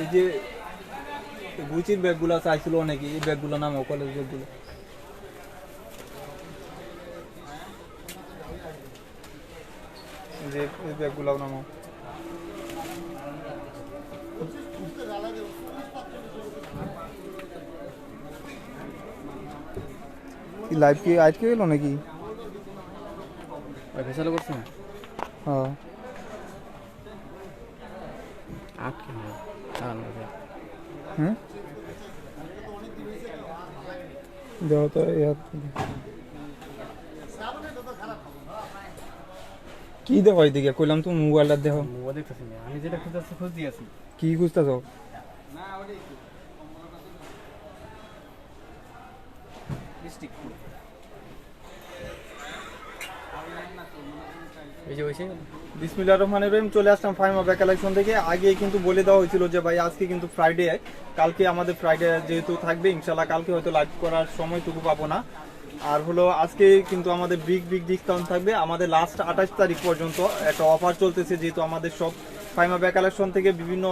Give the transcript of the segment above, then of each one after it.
এই যে গুচির ব্যাগগুলো চাইছিল অনেকে এই ব্যাগগুলো নাম কলেজ ব্যাগগুলো যে এই ব্যাগগুলো নামো লাইভ কি আজকে গেল নাকি? চালু করছে? হ্যাঁ আটকে নেই চালানো যাবে হুম? দেওয়া তো কি দেখো এইদিকে কইলাম তো মোবাইলটা দেখো আমি যেটা খুঁজতেছি খুঁজ দিয়েছি কি খুঁজতেছ? এই যে হয়েছে বিসমিল্লাহ রহমান রহিম, চলে আসলাম ফাইমা কালেকশন থেকে। আগে কিন্তু বলে দেওয়া হয়েছিল যে, ভাই, আজকে কিন্তু ফ্রাইডে কালকে আমাদের ফ্রাইডে যেহেতু থাকবে ইনশাল্লাহ কালকে হয়তো লাইভ করার সময়টুকু পাবো না। আর হলো, আজকে কিন্তু আমাদের বিগ বিগ ডিসকাউন্ট থাকবে। আমাদের লাস্ট আঠাশ তারিখ পর্যন্ত একটা অফার চলতেছে, যেহেতু আমাদের সব ফাইমা কালেকশন থেকে বিভিন্ন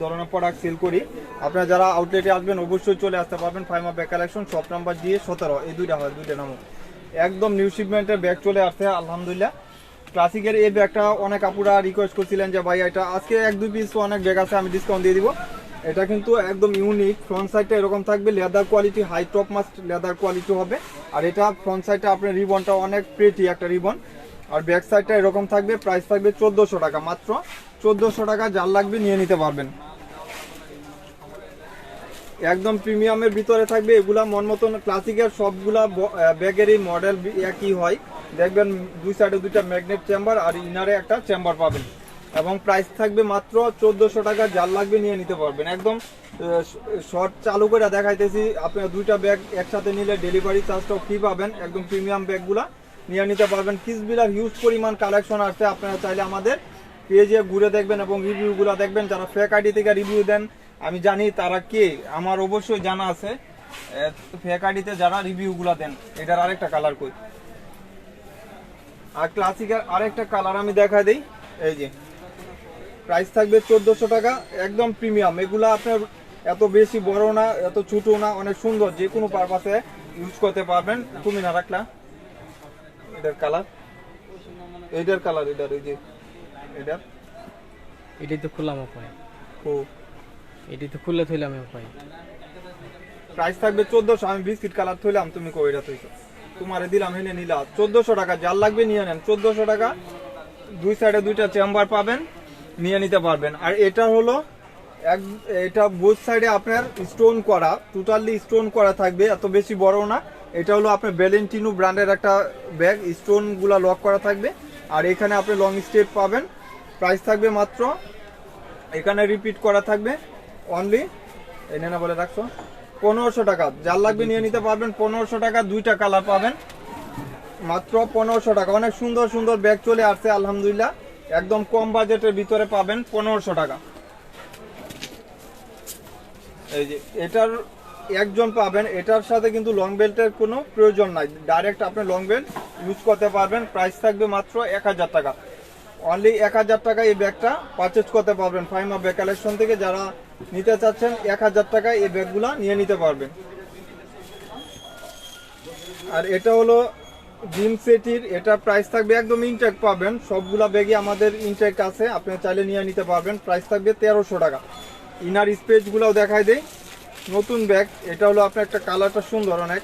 ধরনের প্রোডাক্ট সেল করি। আপনারা যারা আউটলেটে আসবেন, অবশ্যই চলে আসতে পারবেন ফাইমা কালেকশন শপ নাম্বার দিয়ে সতেরো, এই দুইটা হয়, দুইটা নামও একদম নিউ শিপমেন্টের ব্যাগ চলে আসছে, আলহামদুলিল্লাহ। ক্লাসিকের এই ব্যাগটা অনেক আপুরা রিকোয়েস্ট করছিলেন যে ভাই এটা আজকে এক, দুই পিস অনেক ব্যাগ আছে, আমি ডিসকাউন্ট দিয়ে দিব। এটা কিন্তু একদম ইউনিক ফ্রন্ট সাইডটা এরকম থাকবে leather quality high top must leather quality হবে। আর এটা ফ্রন্ট সাইডটা আপনার রিবনটা অনেক প্রেটি একটা রিবন আর ব্যাক সাইডটা এরকম থাকবে প্রাইস থাকবে চোদ্দোশো টাকা মাত্র। চোদ্দোশো টাকা যার লাগবে নিয়ে নিতে পারবেন। একদম প্রিমিয়ামের ভিতরে থাকবে, এগুলা মন মতন ক্লাসিকের সবগুলা ব্যাগেরই মডেল একই হয়। দেখবেন দুই সাইডে দুইটা ম্যাগনেট চেম্বার আর ইনারে একটা চেম্বার পাবেন। এবং প্রাইস থাকবে মাত্র চোদ্দশো টাকা, যার লাগবে নিয়ে নিতে পারবেন। একদম শর্ট চালু করে দেখাইতেছি, আপনার দুইটা ব্যাগ একসাথে নিলে ডেলিভারি চার্জটাও ফ্রি পাবেন। একদম প্রিমিয়াম ব্যাগগুলা নিয়ে নিতে পারবেন। কিসবিলার হিউজ পরিমাণ কালেকশন আসছে, আপনারা চাইলে আমাদের পেজে ঘুরে দেখবেন এবং রিভিউগুলো দেখবেন। যারা ফেক আইডি থেকে রিভিউ দেন, আমি জানি তারা কে। আমার অবশ্যই জানা আছে ফেক আইডিতে যারা রিভিউগুলো দেন, এটার আরেকটা কালার কই আর ক্লাসিকের আরেকটা কালার আমি দেখা দেই। এই যে প্রাইস থাকবে চোদ্দশো টাকা একদম প্রিমিয়াম এগুলো আপনার এত বেশি বড় না এত ছোট না অনেক সুন্দর। যে কোনো পারপাসে ইউজ করতে পারবেন। তুমি না রাখলা। এটার কালার এটার কালার এটার এই যে এটার? এটাই তো খুললাম উপায়। ও। এটাই তো খুললে থইলাম উপায়। প্রাইস থাকবে চোদ্দশো আমি বিস্কিট কালার থইলাম তুমি কইরা থইছো। তোমারে দিলাম হেনে নিলা। চোদ্দশো টাকা, যার লাগবে নিয়ে নেন। চোদ্দশো টাকা, দুই সাইডে দুইটা চেম্বার পাবেন, নিয়ে নিতে পারবেন। আর এটা হলো এক, এটা বোথ সাইডে আপনার স্টোন করা টোটালি স্টোন করা থাকবে, এত বেশি বড় না। এটা হলো আপনার ভ্যালেন্টিনো ব্র্যান্ডের একটা ব্যাগ স্টোনগুলা লক করা থাকবে। আর এখানে আপনি লং স্টেপ পাবেন। প্রাইস থাকবে মাত্র, এখানে রিপিট করা থাকবে। অনলি এনে না বলে রাখছো। পনেরোশো টাকা। যার লাগবে নিয়ে নিতে পারবেন পনেরোশো টাকা, দুইটা কালার পাবেন। মাত্র পনেরোশো টাকা। অনেক সুন্দর সুন্দর ব্যাগ চলে আসছে, আলহামদুলিল্লাহ। একদম কম বাজেটের ভিতরে পাবেন পনেরোশো টাকা। এই যে, এটার একজন পাবেন, এটার সাথে কিন্তু লং বেল্টের কোনো প্রয়োজন নাই। ডাইরেক্ট আপনি লং বেল্ট ইউজ করতে পারবেন। প্রাইস থাকবে মাত্র এক হাজার টাকা। অনলি এক হাজার টাকা এই ব্যাগটা পারচেজ করতে পারবেন। ফাইমা ব্যাগ কালেকশন থেকে যারা নিতে চাচ্ছেন এক হাজার টাকায় এই ব্যাগগুলা নিয়ে নিতে পারবেন। আর এটা হলো জিম সেটির, এটা প্রাইস থাকবে একদম ইনটেক পাবেন। সবগুলা ব্যাগই আমাদের ইনটেক আছে, আপনি চাইলে নিয়ে নিতে পারবেন। প্রাইস থাকবে তেরোশো টাকা। ইনার স্পেসগুলোও দেখাই দেয় নতুন ব্যাগ, এটা হলো আপনার একটা কালারটা সুন্দর অনেক।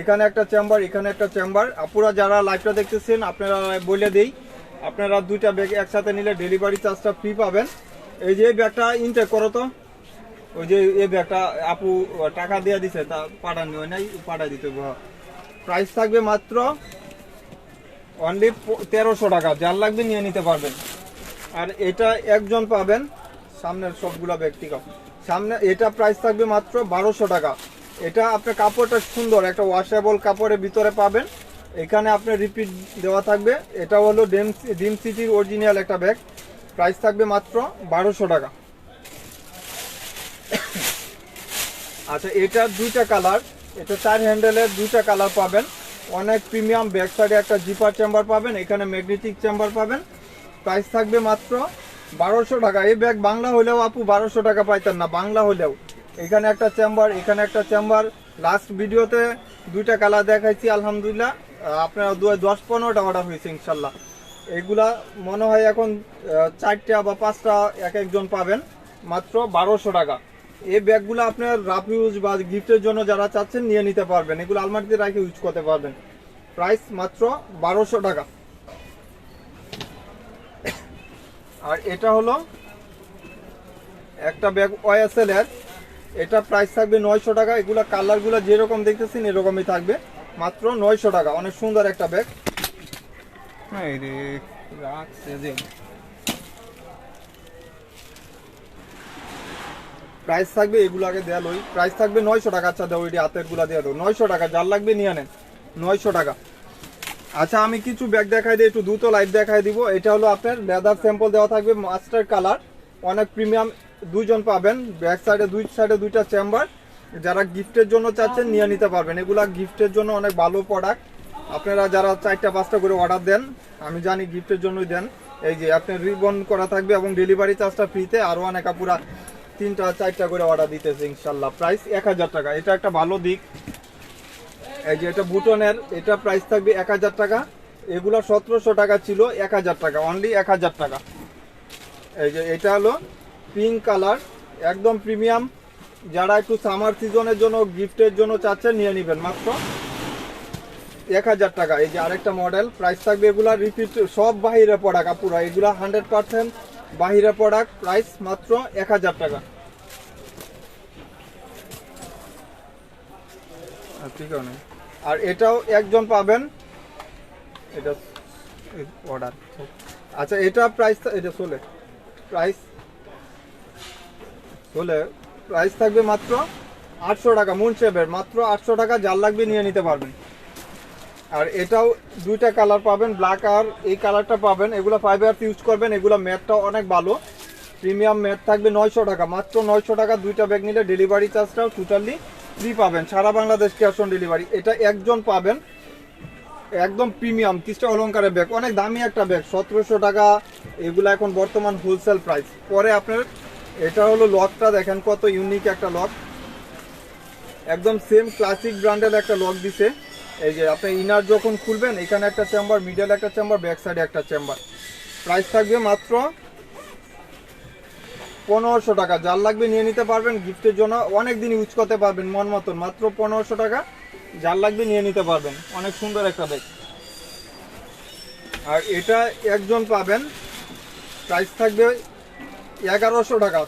এখানে একটা চেম্বার এখানে একটা চেম্বার আপুরা যারা লাইভটা দেখতেছেন, আপনারা বলে দেই, আপনারা দুইটা ব্যাগ একসাথে নিলে ডেলিভারি চার্জটা ফ্রি পাবেন। এই যে ব্যাগটা ইনটেক করো তো। ওই যে এই ব্যাগটা আপু টাকা দিয়ে দিছে, তা পাঠানি হয় নাই পাঠা দিতে প্রাইস থাকবে মাত্র অনলি তেরোশো টাকা, যার লাগবে নিয়ে নিতে পারবেন। আর এটা একজন পাবেন, সামনের সবগুলা ব্যক্তিগত সামনে এটা প্রাইস থাকবে মাত্র বারোশো টাকা। এটা আপনার কাপড়টা সুন্দর, একটা ওয়াশেবল কাপড়ের ভিতরে পাবেন। এখানে আপনার রিপিট দেওয়া থাকবে। এটা হলো ডিম সিটির অরিজিনাল একটা ব্যাগ। প্রাইস থাকবে মাত্র বারোশো টাকা। আচ্ছা এটার দুইটা কালার। এটা চার হ্যান্ডেলের দুইটা কালার পাবেন। অনেক প্রিমিয়াম ব্যাক সাইডে একটা জিপার চেম্বার পাবেন, এখানে ম্যাগনেটিক চেম্বার পাবেন। প্রাইস থাকবে মাত্র বারোশো টাকা। এই ব্যাগ বাংলা হলেও আপু বারোশো টাকা পাইতেন না, বাংলা হলেও। এখানে একটা চেম্বার, এখানে একটা চেম্বার। লাস্ট ভিডিওতে দুইটা কালার দেখাইছি, আলহামদুলিল্লাহ। আপনার দু দশ পনেরোটা অর্ডার হয়েছে, ইনশাল্লাহ। এগুলা মনে হয় এখন চারটা বা পাঁচটা এক একজন পাবেন, মাত্র বারোশো টাকা। এই ব্যাগগুলো আপনার রাফ ইউজ বা গিফটের জন্য যারা চাচ্ছেন নিয়ে নিতে পারবেন। এগুলো আলমারিতে রাখে ইউজ করতে পারবেন। প্রাইস মাত্র বারোশো টাকা। আর এটা হলো একটা ব্যাগ ওয়াইএসএল এর। এটা প্রাইস থাকবে নয়শো টাকা। এগুলো কালারগুলো যেরকম দেখতেছেন এরকমই থাকবে। মাত্র নয়শো টাকা। অনেক সুন্দর একটা ব্যাগ। হ্যাঁ রে রাখছে যে প্রাইস থাকবে এগুলো আগে দেওয়া লই। প্রাইস থাকবে নয়শো টাকা আচ্ছা দেওয়া ওইটি হাতেরগুলা দেওয়া দাও। নয়শো টাকা, যার লাগবে নিয়ে নেন নয়শো টাকা। আচ্ছা আমি কিছু ব্যাগ দেখাই দিই, একটু দ্রুত লাইট দেখাই দিব। এটা হলো আপনার লেদার স্যাম্পল দেওয়া থাকবে মাস্টার কালার অনেক প্রিমিয়াম দুইজন পাবেন ব্যাক সাইডে দুই সাইডে দুইটা চেম্বার যারা গিফটের জন্য চাচ্ছেন, নিয়ে নিতে পারবেন। এগুলা গিফটের জন্য অনেক ভালো প্রোডাক্ট আপনারা যারা চারটা পাঁচটা করে অর্ডার দেন, আমি জানি গিফটের জন্যই দেন। এই যে আপনার রিবন করা থাকবে এবং ডেলিভারি চার্জটা ফ্রিতে আরও অনেক আপুরা তিনটা, চারটা করে অর্ডার দিতেছে ইনশাল্লাহ। প্রাইস এক হাজার টাকা। এটা একটা ভালো দিক। এই যে, এটা বুটনের এটা প্রাইস থাকবে এক হাজার টাকা। এগুলো সতেরোশো টাকা ছিল, এক হাজার টাকা। অনলি এক হাজার টাকা। এই যে, এটা হলো পিঙ্ক কালার একদম প্রিমিয়াম যারা একটু সামার সিজনের জন্য গিফটের জন্য চাচ্ছেন, নিয়ে নেবেন মাত্র। এক হাজার টাকা। এই যে আরেকটা মডেল প্রাইস থাকবে এগুলা রিপিট সব বাহিরে প্রোডাক্ট আপুরা এগুলা হান্ড্রেড পার্সেন্ট বাহিরে প্রোডাক্ট প্রাইস মাত্র এক হাজার টাকা। আর এটাও একজন পাবেন। এটা অর্ডার আচ্ছা এটা প্রাইস এটা চলে প্রাইস চলে প্রাইস থাকবে মাত্র আটশো টাকা মুন শেপের মাত্র আটশো টাকা যার লাগবে নিয়ে নিতে পারবেন। আর এটাও দুইটা কালার পাবেন ব্ল্যাক আর এই কালারটা পাবেন। এগুলো ফাইভ ইয়ার্স ইউজ করবেন, এগুলো ম্যাটটা অনেক ভালো। প্রিমিয়াম ম্যাট থাকবে নয়শো টাকা, মাত্র নয়শো টাকা দুইটা ব্যাগ নিলে ডেলিভারি চার্জটাও টোটালি ফ্রি পাবেন। সারা বাংলাদেশ ক্যাশ অন ডেলিভারি এটা একজন পাবেন। একদম প্রিমিয়াম কৃষ্ণ অলঙ্কারের ব্যাগ অনেক দামি একটা ব্যাগ সতেরোশো টাকা, এগুলো এখন বর্তমান হোলসেল প্রাইস পরে আপনার, এটা হলো লকটা দেখেন কত ইউনিক একটা লক একদম সেম ক্লাসিক ব্র্যান্ডের একটা লক দিছে। এই যে আপনি ইনার যখন খুলবেন, এখানে একটা চেম্বার মিডল একটা চেম্বার ব্যাক সাইডে একটা চেম্বার প্রাইস থাকবে মাত্র পনেরোশো টাকা। যার লাগবে নিয়ে নিতে পারবেন গিফটের জন্য। অনেক দিন ইউজ করতে পারবেন মন মতন। মাত্র পনেরোশো টাকা। যার লাগবে নিয়ে নিতে পারবেন। অনেক সুন্দর একটা ব্যাগ আর এটা একজন পাবেন। প্রাইস থাকবে এগারোশো টাকা।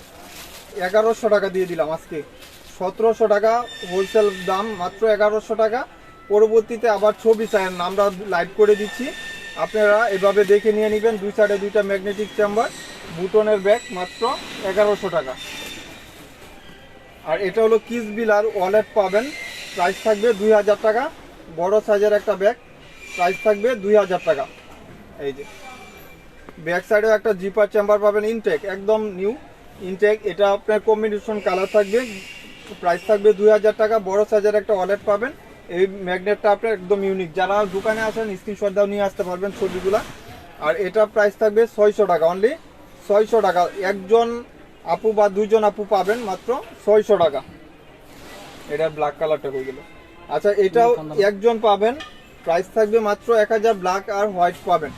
এগারোশো টাকা দিয়ে দিলাম আজকে। সতেরোশো টাকা হোলসেল দাম মাত্র এগারোশো টাকা। পরবর্তীতে আবার ছবি চান আমরা লাইভ করে দিচ্ছি। আপনারা এভাবে দেখে নিয়ে নেবেন, দুই সাইডে দুইটা ম্যাগনেটিক চেম্বার বুটনের ব্যাগ মাত্র এগারোশো টাকা। আর এটা হলো কিস বিল আর ওয়ালেট পাবেন। প্রাইস থাকবে দুই হাজার টাকা। বড় সাইজের একটা ব্যাগ প্রাইস থাকবে দুই হাজার টাকা। এই যে। ব্যাক সাইডেও একটা জিপার চেম্বার পাবেন ইনটেক একদম নিউ ইনটেক এটা আপনার কম্বিনেশন কালার থাকবে। প্রাইস থাকবে দুই হাজার টাকা। বড় সাইজের একটা ওয়ালেট পাবেন। এই ম্যাগনেটটা আপনার একদম ইউনিক যারা দোকানে আসেন স্ক্রিনশট দাও নিয়ে আসতে পারবেন ছবিগুলা। আর এটা প্রাইস থাকবে ছয়শো টাকা অনলি ছয়শো টাকা। একজন আপু বা দুইজন আপু পাবেন মাত্র ছয়শো টাকা। এটা ব্ল্যাক কালারটা হয়ে গেল? আচ্ছা এটাও একজন পাবেন। প্রাইস থাকবে মাত্র এক হাজার ব্ল্যাক আর হোয়াইট পাবেন।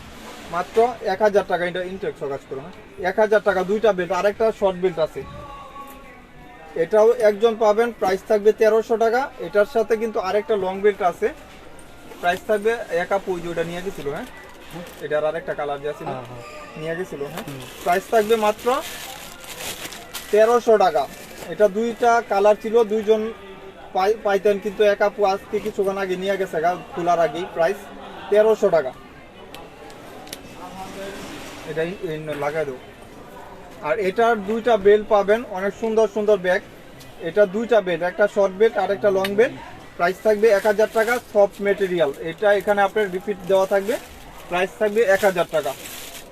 মাত্র এক হাজার টাকা। এটা ইনটেক কাজ করো এক হাজার টাকা দুইটা বেল্ট আরেকটা শর্ট বেল্ট আছে। এটাও একজন পাবেন প্রাইস থাকবে তেরোশো টাকা। এটার সাথে কিন্তু আরেকটা লং বেল্ট আছে। প্রাইস থাকবে একা পুই ওটা নিয়ে গেছিল হ্যাঁ? এটার আরেকটা কালার যে আছে? হ্যাঁ, হ্যাঁ। নিয়ে গেছিল হ্যাঁ? প্রাইস থাকবে মাত্র তেরোশো টাকা। এটা দুইটা কালার ছিল দুইজন পাই পাইতেন কিন্তু এক আপু আজকে কিছুক্ষণ আগে নিয়ে গেছে গা খোলার আগেই প্রাইস তেরোশো টাকা। এটাই লাগাই দেবো আর এটার দুইটা বেল্ট পাবেন, অনেক সুন্দর সুন্দর ব্যাগ এটা দুইটা বেল্ট একটা শর্ট বেল্ট আর একটা লং বেল্ট প্রাইস থাকবে এক হাজার টাকা সফট মেটেরিয়াল এটা এখানে আপনার রিপিট দেওয়া থাকবে। প্রাইস থাকবে এক হাজার টাকা।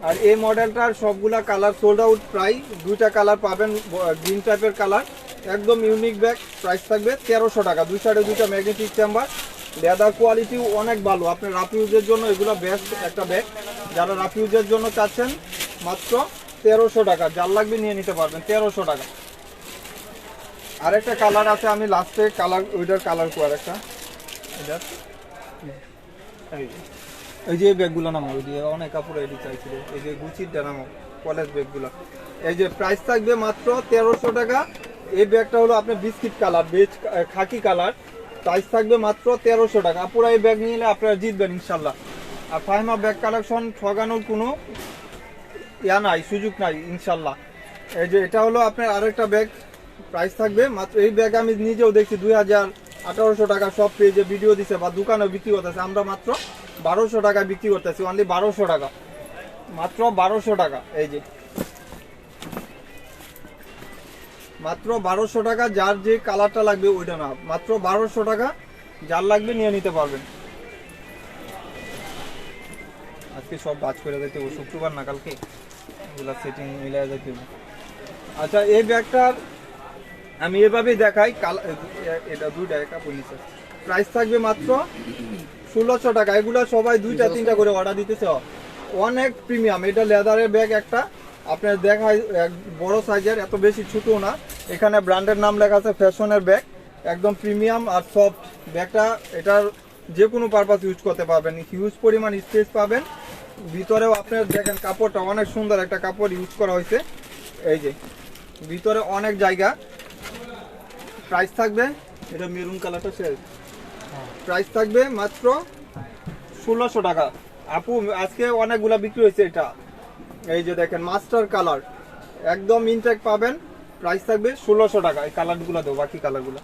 আর এই মডেলটার সবগুলা কালার সোল্ড আউট প্রায় দুইটা কালার পাবেন গ্রিন টাইপের কালার একদম ইউনিক ব্যাগ প্রাইস থাকবে তেরোশো টাকা। দুই সাইডে দুইটা ম্যাগনেটিক চেম্বার লেদার কোয়ালিটিও অনেক ভালো। আপনি রাফ ইউজের জন্য এগুলো বেস্ট একটা ব্যাগ যারা রাফ ইউজের জন্য চাচ্ছেন, মাত্র তেরোশো টাকা, যার লাগবে নিয়ে নিতে পারবেন, তেরোশো টাকা। আরেকটা কালার আছে, আমি লাস্টে কালার ওইটার কালার করার একটা এই যে। ব্যাগগুলো নামো ওই যে অনেক কাপড় এটি চাইছিল এই যে গুচিরটা নামো কলেজ ব্যাগগুলো। এই যে প্রাইস থাকবে মাত্র তেরোশো টাকা। এই ব্যাগটা হলো আপনার biscuit colour beige khaki colour price থাকবে মাত্র তেরোশো টাকা। পুরো এই ব্যাগ নিয়ে আপনারা জিতবেন ইনশাল্লাহ। আর ফাইমা ব্যাগ কালেকশন ঠগানোর কোনো ইয়া নাই, সুযোগ নাই, ইনশাল্লাহ। এই যে এটা হলো আপনার আরেকটা ব্যাগ প্রাইস থাকবে, মাত্র এই ব্যাগ আমি নিজেও দেখছি দুই হাজার আঠারোশো টাকা সব পেজে ভিডিও দিছে বা দোকানে বিক্রি করতেছে। আমরা মাত্র বারোশো টাকা বিক্রি করতেছি অনলি বারোশো টাকা। মাত্র বারোশো টাকা, এই যে। মাত্র বারোশো টাকা, যার যে কালারটা লাগবে ওইটা না মাত্র বারোশো টাকা, যার লাগবে নিয়ে নিতে পারবেন। আজকে সব বাজ করে দিতে শুক্রবার না, কালকে? এগুলা সেটিং দিতে হবে। আচ্ছা এই ব্যাগটার আমি এভাবেই দেখাই এটা দুইটা কাপড় নিচে প্রাইস থাকবে মাত্র ষোলোশো টাকা। এগুলো সবাই দুইটা, তিনটা করে অর্ডার দিতেছে। অনেক প্রিমিয়াম এটা লেদারের ব্যাগ একটা। আপনার দেখায় বড় সাইজের এত বেশি ছোটো না। এখানে ব্র্যান্ডের নাম লেখা আছে ফ্যাশনের ব্যাগ একদম প্রিমিয়াম আর সফট ব্যাগটা এটার যে কোনো পারপাস ইউজ করতে পারবেন। হিউজ পরিমাণ স্পেস পাবেন। ভিতরেও আপনার দেখেন কাপড়টা অনেক সুন্দর একটা কাপড় ইউজ করা হয়েছে। এই যে, ভিতরে অনেক জায়গা। প্রাইস থাকবে, এটা মেরুন কালারটা শেষ। প্রাইস থাকবে মাত্র ষোলোশো টাকা। আপু, আজকে অনেকগুলা বিক্রি হয়েছে এটা। এই যে দেখেন মাস্টার কালার একদম ইনটেক পাবেন প্রাইস থাকবে ষোলোশো টাকা। এই কালারগুলো দেবো বাকি কালারগুলো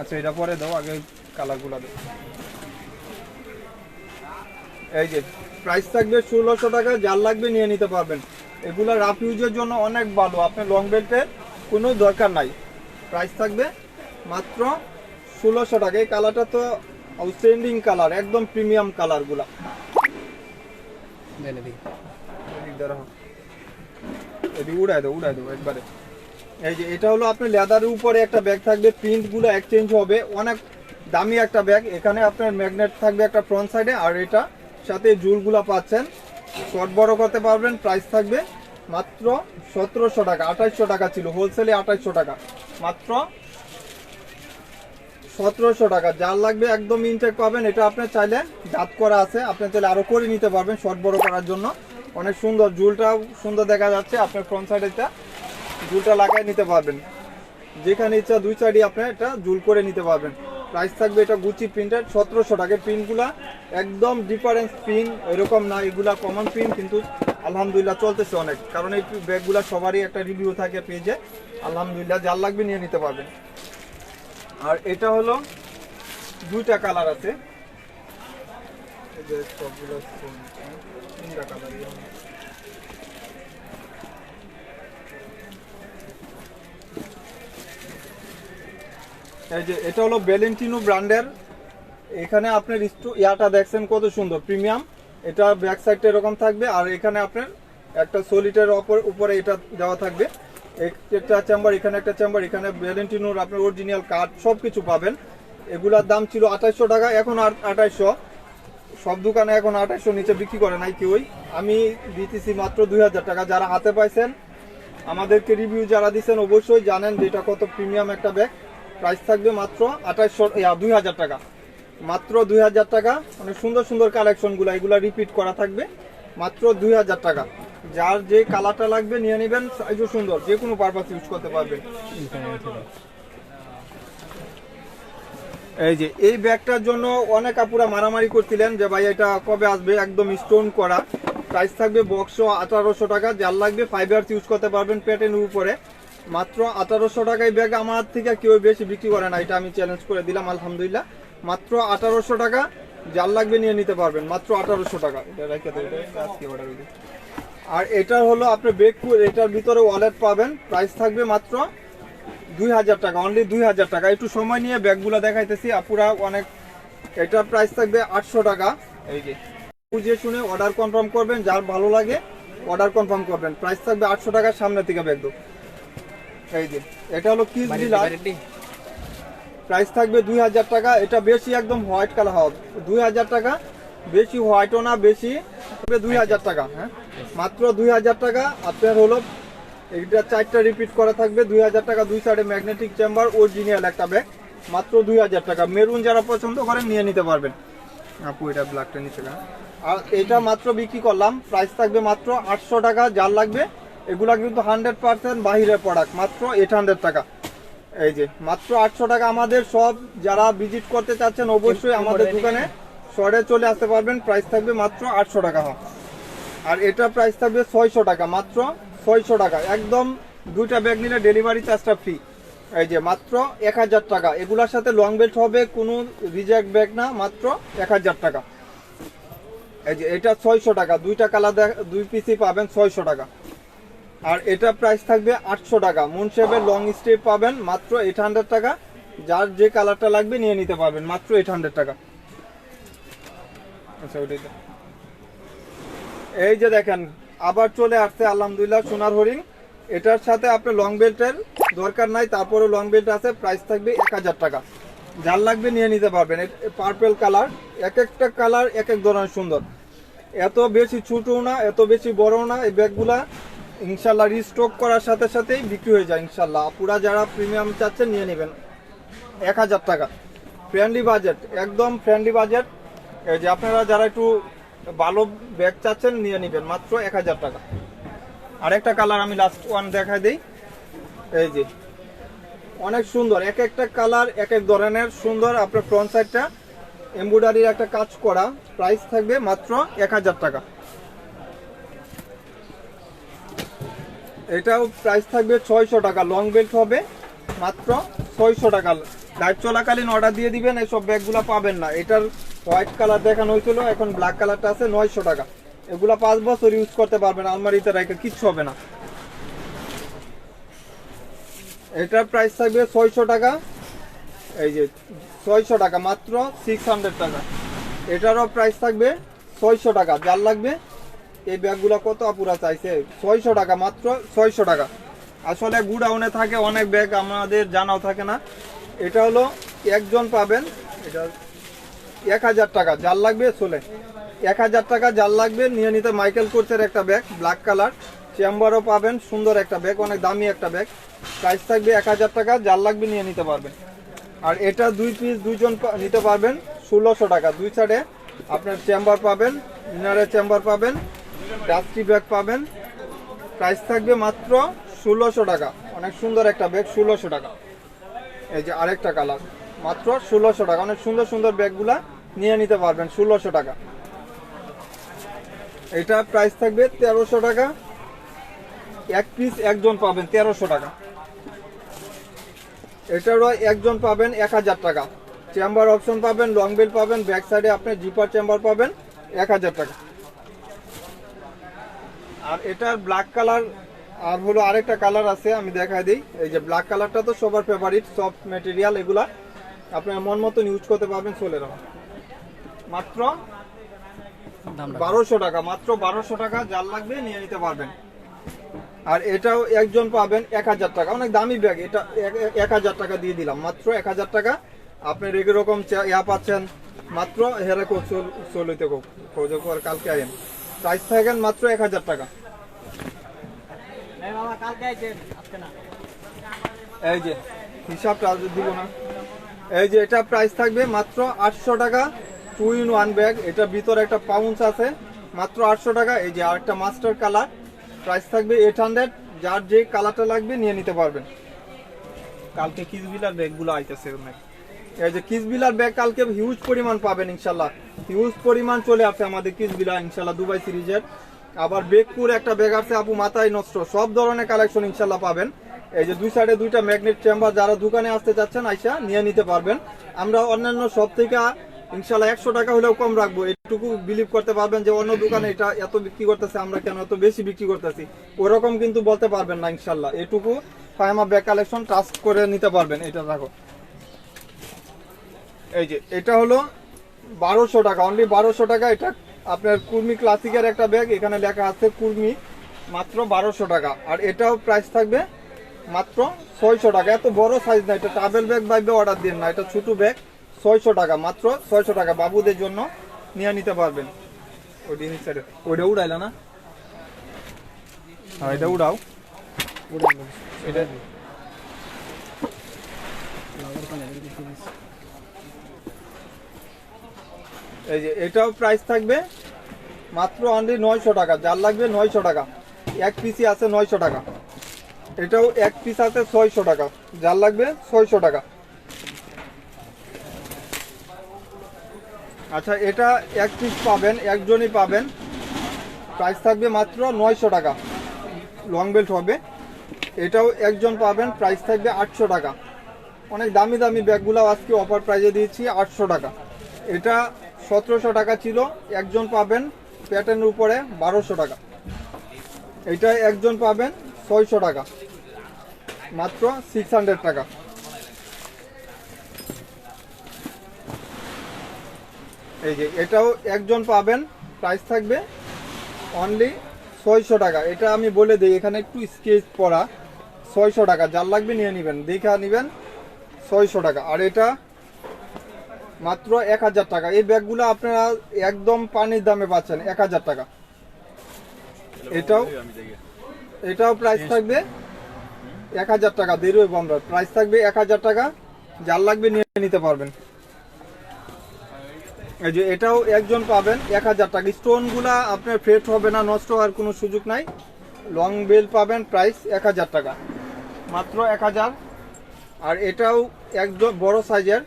আচ্ছা এটা পরে দেবো আগে কালারগুলো দেবো এই যে প্রাইস থাকবে ষোলোশো টাকা যার লাগবে নিয়ে নিতে পারবেন। এগুলো রাফ ইউজের জন্য অনেক ভালো। আপনার লং বেল্টের কোনো দরকার নাই। প্রাইস থাকবে মাত্র ষোলোশো টাকা। এই কালারটা তো আউটস্ট্যান্ডিং কালার একদম প্রিমিয়াম কালারগুলা দেন এদিকে। এটি উড়াই দাও উড়াই দাও একবারে। এই যে এটা হলো আপনার লেদারের উপরে একটা ব্যাগ থাকবে। প্রিন্টগুলো এক্সচেঞ্জ হবে। অনেক দামি একটা ব্যাগ এখানে আপনার ম্যাগনেট থাকবে একটা ফ্রন্ট সাইডে আর এটা সাথে জুলগুলো পাচ্ছেন। শর্ট বড় করতে পারবেন প্রাইস থাকবে মাত্র সতেরোশো টাকা, আঠাইশশো টাকা ছিল হোলসেলে আঠাইশশো টাকা। মাত্র সতেরোশো টাকা, যার লাগবে একদম ইনটেক পাবেন, এটা আপনি চাইলে দাঁত করা আছে, আপনি চাইলে আরও করে নিতে পারবেন শর্ট বড় করার জন্য। অনেক সুন্দর, জুলটাও সুন্দর দেখা যাচ্ছে আপনার ফ্রন্ট সাইড এটা জুলটা লাগাই নিতে পারবেন। যেখানে ইচ্ছা দুই সাইডই আপনি এটা জুল করে নিতে পারবেন। প্রাইস থাকবে এটা গুচি প্রিন্টের সতেরোশো টাকা। প্রিন্টগুলা একদম ডিফারেন্স প্রিন্ট এরকম না, এগুলা কমন প্রিন্ট কিন্তু আলহামদুলিল্লাহ চলতেছে অনেক। কারণ এই ব্যাগগুলা সবারই একটা রিভিউ থাকে পেজে আলহামদুলিল্লাহ যার লাগবে নিয়ে নিতে পারবেন। আর এটা হলো দুইটা কালার আছে। তিনটা কালার এই যে, এটা হলো ভ্যালেন্টিনো ব্র্যান্ডের এখানে আপনার স্টো- ইয়াটা দেখছেন কত সুন্দর প্রিমিয়াম এটা ব্যাক সাইডটা এরকম থাকবে, আর এখানে আপনার একটা সলিটের উপর উপরে এটা দেওয়া থাকবে। একটা চেম্বার এখানে একটা চেম্বার এখানে ভ্যালেন্টিনোর আপনার অরিজিনাল কার্ড সব কিছু পাবেন। এগুলার দাম ছিল আঠাইশশো টাকা, এখন আর আঠাইশশো। সব দোকানে এখন আঠাইশশো নিচে বিক্রি করে নাই কেউই। আমি দিতেছি মাত্র দুই হাজার টাকা। যারা হাতে পাইছেন, আমাদেরকে রিভিউ যারা দিচ্ছেন অবশ্যই জানেন যে এটা কত প্রিমিয়াম একটা ব্যাগ প্রাইস থাকবে মাত্র আঠাইশশো দুই হাজার টাকা। মাত্র দুই হাজার টাকা, অনেক সুন্দর সুন্দর কালেকশনগুলো, এগুলো রিপিট করা থাকবে। মাত্র দুই হাজার টাকা। যার যে কালারটা লাগবে, নিয়ে নেবেন সাইজও সুন্দর, যে কোনো পারপাস ইউজ করতে পারবেন। এই যে, এই ব্যাগটার জন্য অনেক আপুরা মারামারি করছিলেন যে, ভাই, এটা কবে আসবে? একদম স্টোন করা। প্রাইস থাকবে বক্স আঠারোশো টাকা। যার লাগবে ফাইবার ইউজ করতে পারবেন প্যাটেনের উপরে। মাত্র আঠারোশো টাকায় ব্যাগ আমার থেকে কেউ বেশি বিক্রি করে না, এটা আমি চ্যালেঞ্জ করে দিলাম, আলহামদুলিল্লাহ। মাত্র আঠারোশো টাকা, যার লাগবে নিয়ে নিতে পারবেন, মাত্র আঠারোশো টাকা। আর এটা হলো আপনি ব্যাগ এটার ভিতরে ওয়ালেট পাবেন প্রাইস থাকবে মাত্র দুই হাজার টাকা অনলি দুই হাজার টাকা। একটু সময় নিয়ে ব্যাগগুলো দেখাইতেছি, আপুরা অনেক এটার প্রাইস থাকবে আটশো টাকা। এই যে, বুঝে শুনে অর্ডার কনফার্ম করবেন, যার ভালো লাগে অর্ডার কনফার্ম করবেন। প্রাইস থাকবে আটশো টাকার সামনে থেকে ব্যাগ এই যে এটা হলো কিস ডিলার? প্রাইস থাকবে দুই হাজার টাকা এটা বেশি একদম হোয়াইট কালার হবে। দুই হাজার টাকা বেশি হোয়াইটও না বেশি দুই হাজার টাকা হ্যাঁ? মাত্র দুই হাজার টাকা আপনার হলো এটা চারটা রিপিট করা থাকবে দুই হাজার টাকা দুই সাইডে ম্যাগনেটিক চেম্বার অরিজিনাল একটা ব্যাগ মাত্র দুই হাজার টাকা। মেরুন যারা পছন্দ করেন নিয়ে নিতে পারবেন। আপু এটা ব্ল্যাকটা নিচে আর এটা মাত্র বিক্রি করলাম প্রাইস থাকবে মাত্র আটশো টাকা যার লাগবে এগুলা কিন্তু হান্ড্রেড পার্সেন্ট বাহিরের প্রোডাক্ট মাত্র এইট হান্ড্রেড টাকা। এই যে মাত্র আটশো টাকা আমাদের সব যারা ভিজিট করতে চাচ্ছেন অবশ্যই আমাদের দোকানে শহরে চলে আসতে পারবেন প্রাইস থাকবে মাত্র আটশো টাকা। হয় আর এটা প্রাইস থাকবে ছয়শো টাকা মাত্র ছয়শো টাকা। একদম দুইটা ব্যাগ নিলে ডেলিভারি চার্জটা ফ্রি এই যে মাত্র এক হাজার টাকা। এগুলার সাথে লং বেল্ট হবে কোনো রিজেক্ট ব্যাগ না মাত্র এক হাজার টাকা। এই যে এটা ছয়শো টাকা। দুইটা কালার দুই পিসই পাবেন ছয়শো টাকা। আর এটা প্রাইস থাকবে আটশো টাকা। মুন শেপের লং স্টেপ পাবেন মাত্র এইট হান্ড্রেড টাকা। যার যে কালারটা লাগবে নিয়ে নিতে পারবেন, মাত্র এইট হান্ড্রেড টাকা। আচ্ছা এই যে দেখেন, আবার চলে আসছে আলহামদুলিল্লাহ সোনার হরিণ। এটার সাথে আপনার লং বেল্টের দরকার নাই তারপরে লং বেল্ট আছে প্রাইস থাকবে এক হাজার টাকা। যার লাগবে নিয়ে নিতে পারবেন। পার্পেল কালার এক একটা কালার এক এক ধরনের সুন্দর। এত বেশি ছোটও না, এত বেশি বড় না, এই ব্যাগগুলা ইনশাল্লাহ রিস্টক করার সাথে সাথেই বিক্রি হয়ে যায় ইনশাল্লাহ। পুরা যারা প্রিমিয়াম চাচ্ছেন নিয়ে নেবেন। এক হাজার টাকা। ফ্রেন্ডলি বাজেট একদম ফ্রেন্ডলি বাজেট এই যে আপনারা যারা একটু ভালো ব্যাগ চাচ্ছেন নিয়ে নেবেন, মাত্র এক হাজার টাকা। আরেকটা কালার আমি লাস্ট ওয়ান দেখাই দিই। এই যে, অনেক সুন্দর। এক একটা কালার এক এক ধরনের সুন্দর। আপনার ফ্রন্ট সাইডটা এমব্রয়ডারির একটা কাজ করা। প্রাইস থাকবে মাত্র এক হাজার টাকা। এটাও প্রাইস থাকবে ছয়শো টাকা। লং বেল্ট হবে মাত্র ছয়শো টাকা। লাইভ চলাকালীন অর্ডার দিয়ে দিবেন এইসব ব্যাগগুলো পাবেন না। এটার হোয়াইট কালার দেখানো হয়েছিল, এখন ব্ল্যাক কালারটা আছে নয়শো টাকা। এগুলা পাঁচ বছর ইউজ করতে পারবেন, আলমারিতে রেখে কিচ্ছু হবে না। এটার প্রাইস থাকবে ছয়শো টাকা। এই যে ছয়শো টাকা, মাত্র সিক্স টাকা। এটারও প্রাইস থাকবে ছয়শো টাকা। যার লাগবে এই ব্যাগগুলো কত আপুরা চাইছে? ছয়শো টাকা মাত্র, ছয়শো টাকা। আসলে গুডাউনে থাকে, অনেক ব্যাগ আমাদের জানাও থাকে না। এটা হলো একজন পাবেন, এটা এক হাজার টাকা যার লাগবে, চলে। এক হাজার টাকা যার লাগবে, নিয়ে নিতে মাইকেল কোচের একটা ব্যাগ, ব্ল্যাক কালার। চেম্বারও পাবেন, সুন্দর একটা ব্যাগ, অনেক দামি একটা ব্যাগ। প্রাইস থাকবে এক হাজার টাকা যার লাগবে, নিয়ে নিতে পারবেন। আর এটা দুই পিস দুইজন নিতে পারবেন, ষোলোশো টাকা। দুই সাইডে আপনার চেম্বার পাবেন ইনারের চেম্বার পাবেন। ডাস্টি ব্যাগ পাবেন। প্রাইস থাকবে মাত্র ষোলোশো টাকা। অনেক সুন্দর একটা ব্যাগ ষোলোশো টাকা। এই যে আরেকটা কালার মাত্র ষোলোশো টাকা। অনেক সুন্দর সুন্দর ব্যাগগুলা নিয়ে নিতে পারবেন, ষোলোশো টাকা। এটা প্রাইস থাকবে তেরোশো টাকা। এক পিস একজন পাবেন তেরোশো টাকা। এটারও একজন পাবেন এক হাজার টাকা। চেম্বার অপশন পাবেন লং বেল পাবেন ব্যাক সাইডে আপনি জিপার চেম্বার পাবেন, এক হাজার টাকা। আর এটার ব্ল্যাক কালার আর হলো আরেকটা কালার আছে আমি দেখাই দিই। এই যে ব্ল্যাক কালারটা তো সবার ফেভারিট সফট ম্যাটেরিয়াল এগুলা। আপনার মন মতন ইউজ করতে পারবেন চলে রাখুন মাত্র বারোশো টাকা মাত্র বারোশো টাকা যার লাগবে নিয়ে নিতে পারবেন। আর এটাও একজন পাবেন এক হাজার টাকা অনেক দামি ব্যাগ এটা এক- হাজার টাকা দিয়ে দিলাম। মাত্র এক হাজার টাকা। আপনি এরকম ইয়া পাচ্ছেন মাত্র হেরে চলিতে কালকে আইন। প্রাইস থাকেন মাত্র এক হাজার টাকা। এই যে, হিসাবটা দিব না। এই যে, এটা প্রাইস থাকবে মাত্র আটশো টাকা টু ইন ওয়ান ব্যাগ এটা ভিতরে একটা পাউন্স আছে, মাত্র আটশো টাকা। এই যে, আরেকটা মাস্টার কালার প্রাইস থাকবে এইট হান্ড্রেড যার যে কালারটা লাগবে নিয়ে নিতে পারবেন। কালকে কিসবিলার ব্যাগগুলো আইতেছে এই যে কিসবিলার ব্যাগ কালকে হিউজ পরিমাণ পাবেন ইনশাল্লাহ হিউজ পরিমাণ চলে আসে আমাদের কিসবিলা ইনশাল্লাহ দুবাই সিরিজের। আবার বেগপুর একটা ব্যাগ আছে আপু, মাথায় নষ্ট। সব ধরনের কালেকশন ইনশাল্লাহ পাবেন। এই যে দুই সাইডে দুইটা ম্যাগনেট চেম্বার যারা দোকানে আসতে চাচ্ছেন, আইসা নিয়ে নিতে পারবেন। আমরা অন্যান্য সব থেকে ইনশাল্লাহ একশো টাকা হলেও কম রাখব। এটুকু বিলিভ করতে পারবেন যে অন্য দোকানে এটা এত বিক্রি করতেছে, আমরা কেন এত বেশি বিক্রি করতেছি? ওরকম কিন্তু বলতে পারবেন না ইনশাল্লাহ এটুকু ফাইমা ব্যাগ কালেকশন ট্রাস্ট করে নিতে পারবেন। এটা রাখো। এই যে এটা হলো বারোশো টাকা অনলি বারোশো টাকা। এটা আপনার কুর্মি ক্লাসিকের একটা ব্যাগ এখানে লেখা আছে কুর্মি মাত্র বারোশো টাকা। আর এটাও প্রাইস থাকবে মাত্র ছয়শো টাকা। এত বড় সাইজ না এটা ট্রাভেল ব্যাগ বাইবে অর্ডার দিন না। এটা ছোট ব্যাগ ছয়শো টাকা মাত্র ছয়শো টাকা। বাবুদের জন্য নিয়ে নিতে পারবেন। ওই জিনিস সাইডে ওইটা উড়াইলা না? হ্যাঁ এটা উড়াও। এটা এই যে, এটাও প্রাইস থাকবে মাত্র অনলি নয়শো টাকা। যার লাগবে নয়শো টাকা। এক পিসি আছে নয়শো টাকা। এটাও এক পিস আছে ছয়শো টাকা। যার লাগবে ছয়শো টাকা। আচ্ছা এটা এক পিস পাবেন, একজনই পাবেন। প্রাইস থাকবে মাত্র নয়শো টাকা। লং বেল্ট হবে। এটাও একজন পাবেন প্রাইস থাকবে আটশো টাকা। অনেক দামি দামি ব্যাগগুলো আজকে অফার প্রাইজে দিয়েছি আটশো টাকা। এটা সতেরোশো টাকা ছিল, একজন পাবেন প্যাটার্নের উপরে বারোশো টাকা। এটা একজন পাবেন ছয়শো টাকা। মাত্র সিক্স হান্ড্রেড টাকা। এই যে, এটাও একজন পাবেন প্রাইস থাকবে অনলি ছয়শো টাকা। এটা আমি বলে দিই, এখানে একটু স্কেচ পড়া। ছয়শো টাকা, যার লাগবে নিয়ে নেবেন, দেখা নেবেন, ছয়শো টাকা। আর এটা মাত্র এক হাজার টাকা। এই ব্যাগগুলো আপনারা একদম পানির দামে পাচ্ছেন, এক হাজার টাকা। এটাও এটাও প্রাইস থাকবে এক হাজার টাকা, দেরি হইব আমরা। প্রাইস থাকবে এক হাজার টাকা, যার লাগবে নিয়ে নিতে পারবেন। এই যে এটাও একজন পাবেন এক হাজার টাকা। স্টোনগুলা আপনার ফ্রেট হবে না, নষ্ট হওয়ার কোনো সুযোগ নাই। লং বেল পাবেন প্রাইস এক হাজার টাকা। মাত্র এক হাজার। আর এটাও একজন বড় সাইজের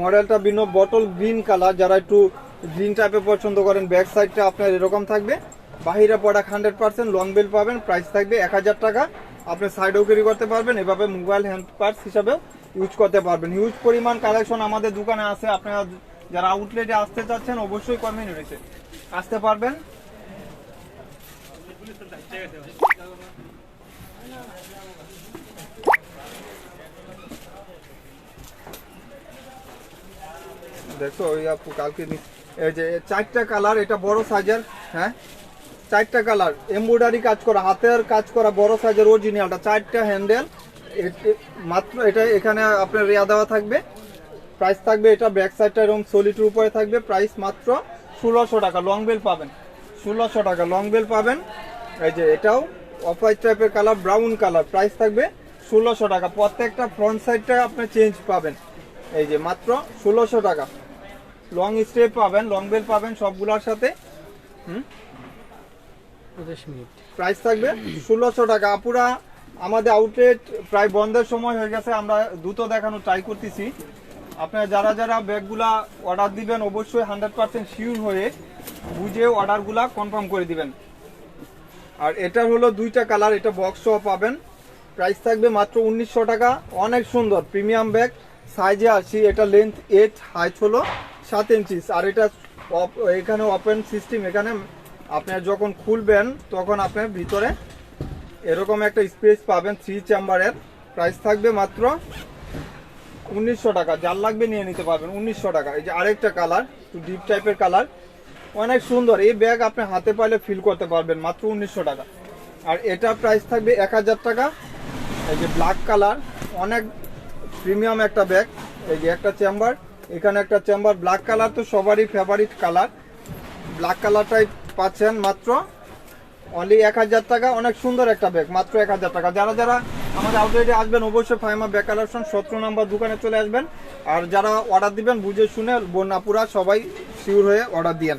মডেলটা ভিন্ন বটল গ্রিন কালার যারা একটু গ্রিন টাইপের পছন্দ করেন ব্যাক সাইডটা আপনার এরকম থাকবে। বাহিরে product hundred percent long belt পাবেন প্রাইস থাকবে এক হাজার টাকা। আপনি সাইডেও ক্যারি করতে পারবেন, এভাবে মোবাইল হ্যান্ড পার্স হিসাবে ইউজ করতে পারবেন। হিউজ পরিমাণ কালেকশন আমাদের দোকানে আছে, আপনারা যারা আউটলেটে আসতে চাচ্ছেন, অবশ্যই কমিউনি রয়েছে। আসতে পারবেন? দেখো, ওই আপু কালকে এই যে চারটা কালার এটা বড় সাইজের হ্যাঁ? চারটা কালার এমব্রয়ডারি কাজ করা, হাতের কাজ করা বড় সাইজের অরিজিনালটা চারটা হ্যান্ডেল মাত্র এটা এখানে আপনার রেয়া দেওয়া থাকবে। প্রাইস থাকবে এটা ব্যাক সাইডটা এরকম সলিটির উপরে থাকবে। প্রাইস মাত্র ষোলোশো টাকা লং বেল পাবেন। ষোলোশো টাকা লং বেল পাবেন। এই যে, এটাও অফ হোয়াইট টাইপের কালার ব্রাউন কালার প্রাইস থাকবে ষোলোশো টাকা। প্রত্যেকটা ফ্রন্ট সাইডটা আপনি চেঞ্জ পাবেন। এই যে, মাত্র ষোলোশো টাকা। লং স্টেপ পাবেন লং বেল পাবেন সবগুলোর সাথে। হুম? মিনিট। প্রাইস থাকবে ষোলোশো টাকা। আপুরা আমাদের আউটলেট প্রায় বন্ধের সময় হয়ে গেছে আমরা দ্রুত দেখানো ট্রাই করতেছি। আপনারা যারা যারা ব্যাগগুলা অর্ডার দিবেন অবশ্যই হান্ড্রেড পার্সেন্ট শিওর হয়ে বুঝে অর্ডারগুলা কনফার্ম করে দিবেন। আর এটার হলো দুইটা কালার এটা বক্স সহ পাবেন। প্রাইস থাকবে মাত্র উনিশশো টাকা। অনেক সুন্দর প্রিমিয়াম ব্যাগ সাইজে আসি এটা লেন্থ এইট হাইট হলো। সাত ইঞ্চিস আর এটা এখানে ওপেন সিস্টেম এখানে আপনার যখন খুলবেন, তখন আপনার ভিতরে এরকম একটা স্পেস পাবেন থ্রি চেম্বারের প্রাইস থাকবে মাত্র উনিশশো টাকা। যার লাগবে নিয়ে নিতে পারবেন, উনিশশো টাকা। এই যে আরেকটা কালার ডিপ টাইপের কালার অনেক সুন্দর। এই ব্যাগ আপনি হাতে পাইলে ফিল করতে পারবেন, মাত্র উনিশশো টাকা। আর এটা প্রাইস থাকবে এক হাজার টাকা। এই যে ব্ল্যাক কালার অনেক প্রিমিয়াম একটা ব্যাগ এই যে একটা চেম্বার এখানে একটা চেম্বার ব্ল্যাক কালার তো সবারই ফেভারিট কালার ব্ল্যাক কালারটাই পাচ্ছেন মাত্র। অনলি এক হাজার টাকা, অনেক সুন্দর একটা ব্যাগ মাত্র এক হাজার টাকা। যারা যারা আমাদের আউটলেটে আসবেন, অবশ্যই ফাইমা ব্যাগ কালেকশন সতেরো নাম্বার দোকানে চলে আসবেন। আর যারা অর্ডার দিবেন, বুঝে শুনে বন্যাপুরা সবাই শিওর হয়ে অর্ডার দিয়েন।